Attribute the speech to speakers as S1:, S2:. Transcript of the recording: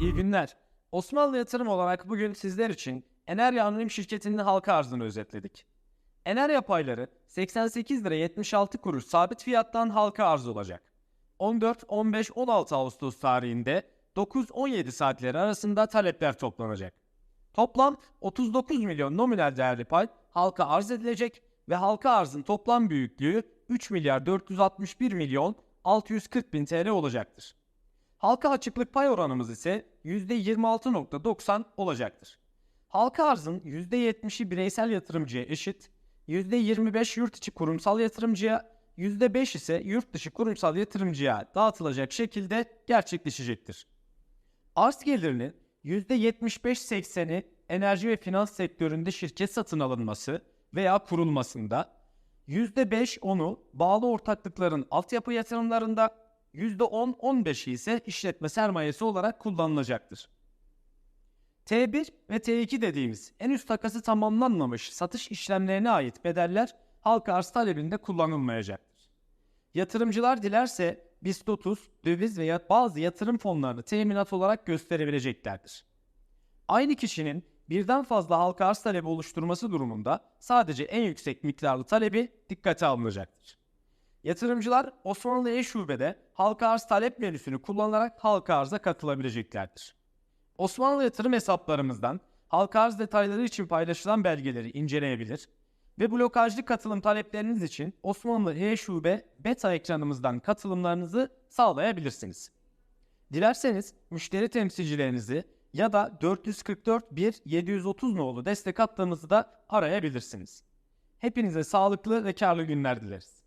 S1: İyi günler. Osmanlı Yatırım olarak bugün sizler için Enerya Anonim Şirketi'nin halka arzını özetledik. Enerya payları 88 lira 76 kuruş sabit fiyattan halka arz olacak. 14, 15, 16 Ağustos tarihinde 9-17 saatleri arasında talepler toplanacak. Toplam 39 milyon nominal değerli pay halka arz edilecek ve halka arzın toplam büyüklüğü 3 milyar 461 milyon 640 bin TL olacaktır. Halka açıklık pay oranımız ise %26.90 olacaktır. Halka arzın %70'i bireysel yatırımcıya eşit, %25 yurt içi kurumsal yatırımcıya, %5 ise yurt dışı kurumsal yatırımcıya dağıtılacak şekilde gerçekleşecektir. Arz gelirinin %75-80'i enerji ve finans sektöründe şirket satın alınması veya kurulmasında, %5-10'u bağlı ortaklıkların altyapı yatırımlarında, %10-15'i ise işletme sermayesi olarak kullanılacaktır. T1 ve T2 dediğimiz en üst takası tamamlanmamış satış işlemlerine ait bedeller halka arz talebinde kullanılmayacaktır. Yatırımcılar dilerse BIST 30, döviz veya bazı yatırım fonlarını teminat olarak gösterebileceklerdir. Aynı kişinin birden fazla halka arz talebi oluşturması durumunda sadece en yüksek miktarlı talebi dikkate alınacaktır. Yatırımcılar Osmanlı E-Şube'de halka arz talep menüsünü kullanarak halka arza katılabileceklerdir. Osmanlı yatırım hesaplarımızdan halka arz detayları için paylaşılan belgeleri inceleyebilir ve blokajlı katılım talepleriniz için Osmanlı E-Şube beta ekranımızdan katılımlarınızı sağlayabilirsiniz. Dilerseniz müşteri temsilcilerinizi ya da 444 1 730 nolu destek hattımızı da arayabilirsiniz. Hepinize sağlıklı ve karlı günler dileriz.